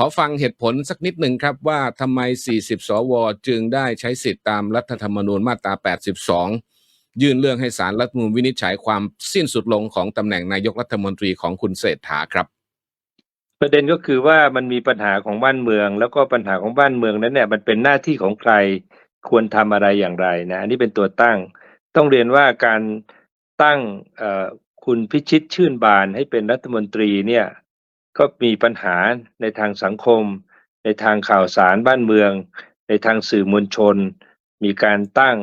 ขอฟังเหตุผลสักนิดหนึ่งครับว่าทำไม 40 สว จึงได้ใช้สิทธิตามรัฐธรรมนูญมาตรา 82 ยื่นเรื่องให้สารรัฐมนูญวินิจฉัยความสิ้นสุดลงของตำแหน่งนายกรัฐมนตรีของคุณเศรษฐาครับ ประเด็นก็คือว่ามันมีปัญหาของบ้านเมือง แล้วก็ปัญหาของบ้านเมืองนั้นเนี่ยมันเป็นหน้าที่ของใครควรทำอะไรอย่างไรนะอันนี้เป็นตัวตั้ง ต้องเรียนว่าการตั้งคุณพิชิตชื่นบานให้เป็นรัฐมนตรีเนี่ย ก็มีปัญหาในทางสังคม ในทางข่าวสารบ้านเมือง ในทางสื่อมวลชน มีการตั้ง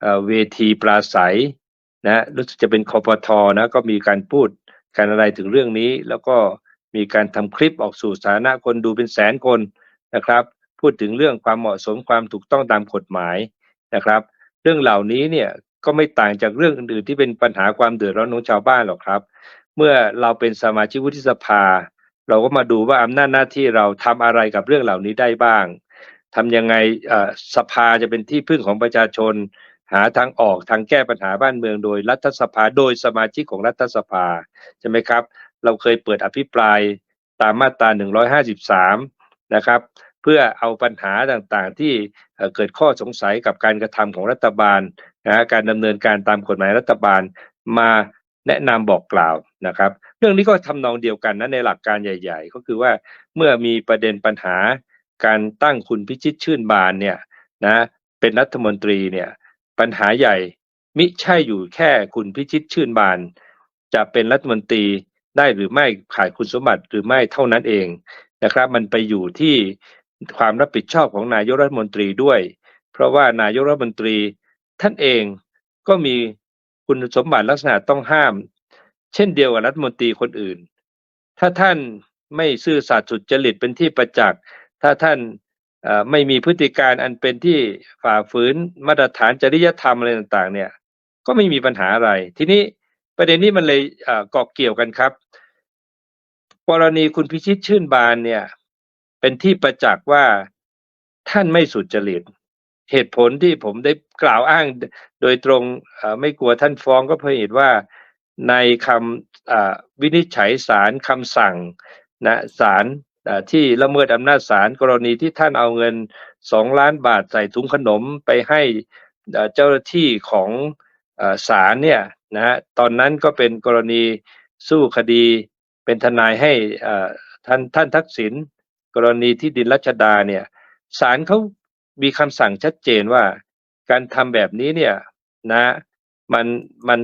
เเวทีปราศัยนะรู้สึกจะเป็นคอปทอนะก็มีการพูดการอะไรถึงเรื่องนี้ แล้วก็มีการทำคลิปออกสู่สาธารณะคนดูเป็นแสนคนนะครับ พูดถึงเรื่องความเหมาะสมความถูกต้องตามกฎหมายนะครับ เรื่องเหล่านี้เนี่ยก็ไม่ต่างจากเรื่องอื่นๆที่เป็นปัญหาความเดือดร้อนของชาวบ้านหรอกครับ เมื่อเราเป็นสมาชิกวุฒิสภา เราก็มาดูว่าอำนาจหน้าที่เราทำอะไรกับเรื่องเหล่านี้ได้บ้างทำยังไงสภาจะเป็นที่พึ่งของประชาชน หาทางออกทางแก้ปัญหาบ้านเมืองโดยรัฐสภาโดยสมาชิกของรัฐสภาใช่ไหมครับ เราเคยเปิดอภิปรายตามมาตรา 153 นะครับ เพื่อเอาปัญหาต่างๆ ที่เกิดข้อสงสัยกับการกระทำของรัฐบาลนะการดำเนินการตามกฎหมายรัฐบาลมา แนะนำบอกกล่าวนะครับ เรื่องนี้ก็ทำนองเดียวกันนะในหลักการใหญ่ ๆ ก็คือว่าเมื่อมีประเด็นปัญหาการตั้งคุณพิชิตชื่นบานเนี่ยนะเป็นรัฐมนตรีเนี่ยปัญหาใหญ่มิใช่อยู่แค่คุณพิชิตชื่นบาน จะเป็นรัฐมนตรีได้หรือไม่ขาดคุณสมบัติหรือไม่เท่านั้นเองนะครับ มันไปอยู่ที่ความรับผิดชอบของนายกรัฐมนตรีด้วย เพราะว่านายกรัฐมนตรีท่านเองก็มี คุณสมบัติลักษณะต้องห้าม เช่นเดียวกับรัฐมนตรีคนอื่น ถ้าท่านไม่ซื่อสัตย์สุจริตเป็นที่ประจักษ์ ถ้าท่านไม่มีพฤติการอันเป็นที่ฝ่าฝืนมาตรฐานจริยธรรมอะไรต่างๆ เนี่ย ก็ไม่มีปัญหาอะไร ทีนี้ประเด็นนี้มันเลยเอ่อเกาะเกี่ยวกันครับ กรณีคุณพิชิตชื่นบานเนี่ย เป็นที่ประจักษ์ว่าท่านไม่สุจริต เหตุผลที่ผมได้กล่าวอ้างโดยตรงไม่กลัวท่านฟ้องก็เพราะเหตุว่าในคำวินิจฉัยศาลคำสั่งนะศาลที่ละเมิดอำนาจศาลกรณีที่ท่านเอาเงินสองล้านบาทใส่ถุงขนมไปให้เจ้าหน้าที่ของศาลเนี่ยนะฮะตอนนั้นก็เป็นกรณีสู้คดีเป็นทนายให้ท่านท่านทักษิณกรณีที่ดินรัชดาเนี่ยศาลเขา มีคำสั่งชัดเจนว่า การทำแบบนี้เนี่ยนะมันมัน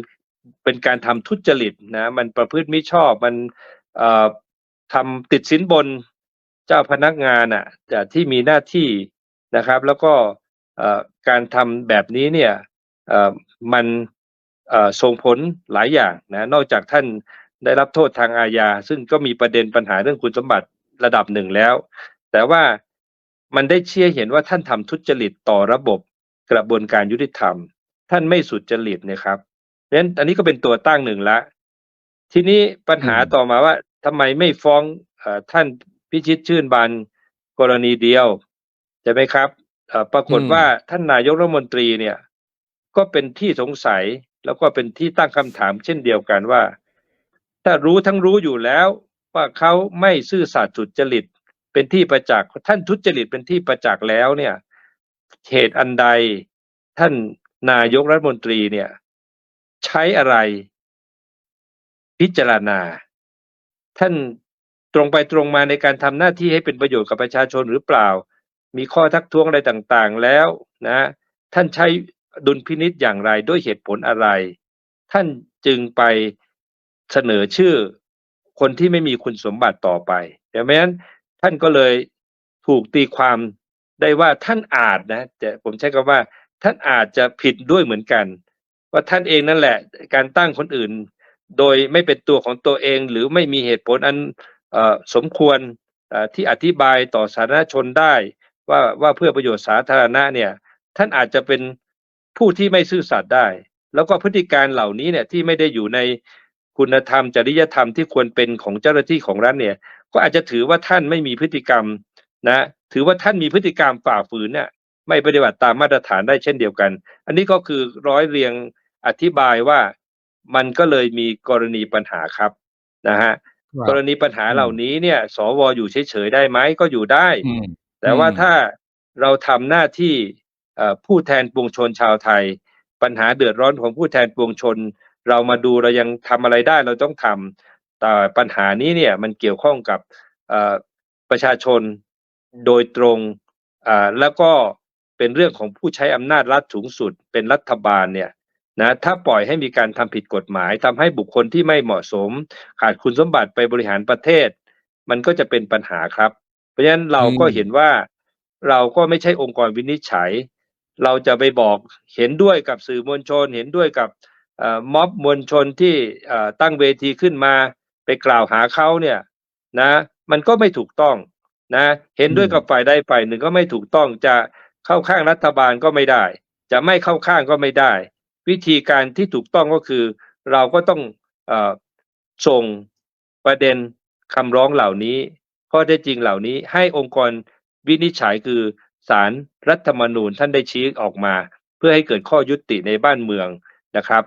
เป็นการทำทุจริตนะมันประพฤติไม่ชอบมันเอ่อทำติดสินบนเจ้าพนักงานอะจะที่มีหน้าที่นะครับ แล้วก็เอ่อการทำแบบนี้เนี่ยเอ่อมันเอ่อส่งผลหลายอย่างนะนอกจากท่านได้รับโทษทางอาญา ซึ่งก็มีประเด็นปัญหาเรื่องคุณสมบัติระดับหนึ่งแล้ว แต่ว่า มันได้เชี่ยเห็นว่าท่านทำทุจริตต่อระบบกระบวนการยุติธรรม ท่านไม่สุจริตนะครับเพราะฉะนั้นอันนี้ก็เป็นตัวตั้งหนึ่งละ ทีนี้ปัญหาอืมต่อมาว่าทำไมไม่ฟ้องเออท่านพิชิตชื่นบานกรณีเดียวใช่ไหมครับเอ่อปรากฏว่าท่านนายกรัฐมนตรีเนี่ย ก็เป็นที่สงสัยแล้วก็เป็นที่ตั้งคำถามเช่นเดียวกันว่า ถ้ารู้ทั้งรู้อยู่แล้วว่าเขาไม่ซื่อสัตย์สุจริต เป็นที่ประจักษ์ท่านทุจริตเป็นที่ประจักษ์แล้วเนี่ยเหตุอันใดท่านนายกรัฐมนตรีเนี่ย ใช้อะไรพิจารณา ท่านตรงไปตรงมาในการทำหน้าที่ให้เป็นประโยชน์กับประชาชนหรือเปล่า มีข้อทักท้วงอะไรต่างๆแล้วนะท่านใช้ดุลพินิษอย่างไรด้วยเหตุผลอะไร ท่านจึงไปเสนอชื่อคนที่ไม่มีคุณสมบัติต่อไปดังนั้น ท่านก็เลยถูกตีความได้ว่าท่านอาจนะแต่ผมใช้คำว่า ท่านอาจจะผิดด้วยเหมือนกัน ว่าท่านเองนั่นแหละ การตั้งคนอื่น โดยไม่เป็นตัวของตัวเอง หรือไม่มีเหตุผลอันอสมควรที่อธิบายต่อสาธารณชนได้ ว่าว่าเพื่อประโยชน์สาธารณะเนี่ย ท่านอาจจะเป็นผู้ที่ไม่ซื่อสัตย์ได้ แล้วก็พฤติการเหล่านี้เนี่ยที่ไม่ได้อยู่ในคุณธรรมจริยธรรมที่ควรเป็นของเจ้าหน้าที่ของรัฐเนี่ย ก็อาจจะถือว่าท่านไม่มีพฤติกรรมนะ ถือว่าท่านมีพฤติกรรมฝ่าฝืนเนี่ยไม่ปฏิบัติตามมาตรฐานได้เช่นเดียวกัน อันนี้ก็คือร้อยเรียงอธิบายว่ามันก็เลยมีกรณีปัญหาครับนะฮะครับกรณีปัญหาอืมเหล่านี้เนี่ย สวอยู่เฉยๆได้ไหมก็อยู่ได้อืมแต่ว่าอืมถ้าเราทำหน้าที่เอ่อผู้แทนปวงชนชาวไทย ปัญหาเดือดร้อนของผู้แทนปวงชน เรามาดูเรายังทำอะไรได้เราต้องทำ แต่ปัญหานี้เนี่ยมันเกี่ยวข้องกับเอ่อประชาชนโดยตรงอ่าแล้วก็เป็นเรื่องของผู้ใช้อำนาจรัฐสูงสุด เป็นรัฐบาลเนี่ยนะถ้าปล่อยให้มีการทำผิดกฎหมายทำให้บุคคลที่ไม่เหมาะสม ขาดคุณสมบัติไปบริหารประเทศ มันก็จะเป็นปัญหาครับ เพราะฉะนั้นเราก็อืมเห็นว่าเราก็ไม่ใช่องค์กรวินิจฉัย เราจะไปบอกเห็นด้วยกับสื่อมวลชน เห็นด้วยกับเอ่อม็อบมวลชนที่เอ่อตั้งเวทีขึ้นมา ไปกล่าวหาเขาเนี่ยนะ มันก็ไม่ถูกต้องนะ เห็นด้วยกับฝ่ายใดฝ่ายหนึ่งก็ไม่ถูกต้องจะเข้าข้างรัฐบาลก็ไม่ได้ จะไม่เข้าข้างก็ไม่ได้ วิธีการที่ถูกต้องก็คือ เราก็ต้องอส่งประเด็นคำร้องเหล่านี้ข้อเท็จจริงเหล่านี้ให้องค์กรวินิจฉัยคือศารรัฐธรรมนูญท่านได้ชี้ออกมา เพื่อให้เกิดข้อยุติในบ้านเมืองนะครับ